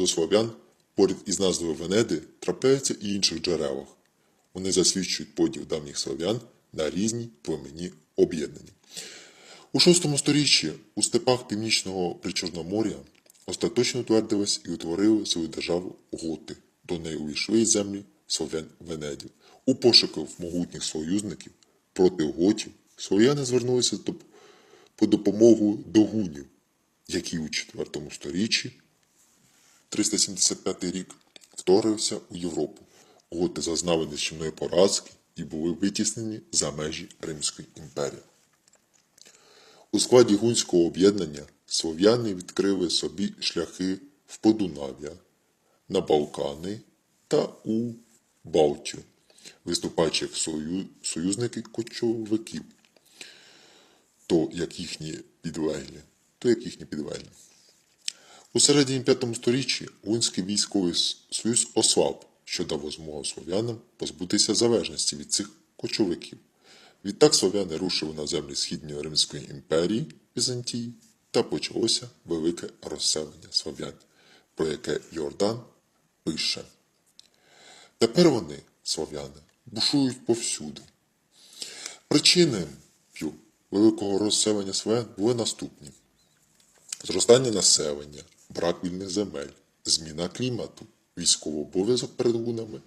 до слов'ян поряд із назвою Венеди трапляються і інших джерелах. Вони засвідчують поділ давніх слов'ян на різні племені об'єднані. У VI сторіччі у степах північного Причорномор'я остаточно утвердились і утворили свою державу готи. До неї увійшли землі слов'ян Венедів. У пошуках могутніх союзників проти готів слов'яни звернулися по допомогу до гунів, які у IV сторіччі 375 рік вторгся у Європу. Готи зазнали нищівної поразки і були витіснені за межі Римської імперії. У складі гунського об'єднання слов'яни відкрили собі шляхи в Подунав'я, на Балкани та у Балтію, виступаючи як сою- союзники кочовиків, то як їхні підлеглі, то як їхні підлеглі. У середині п'ятому сторіччі Гунський військовий союз ослаб, що дало змогу слов'янам позбутися залежності від цих кочовиків. Відтак слов'яни рушили на землі Східної Римської імперії Візантії та почалося велике розселення слов'ян, про яке Йордан пише. Тепер вони, слов'яни, бушують повсюди. Причиною великого розселення слов'ян були наступні: зростання населення, бракувме земје, змина климату, висков обовезок пред лунаме.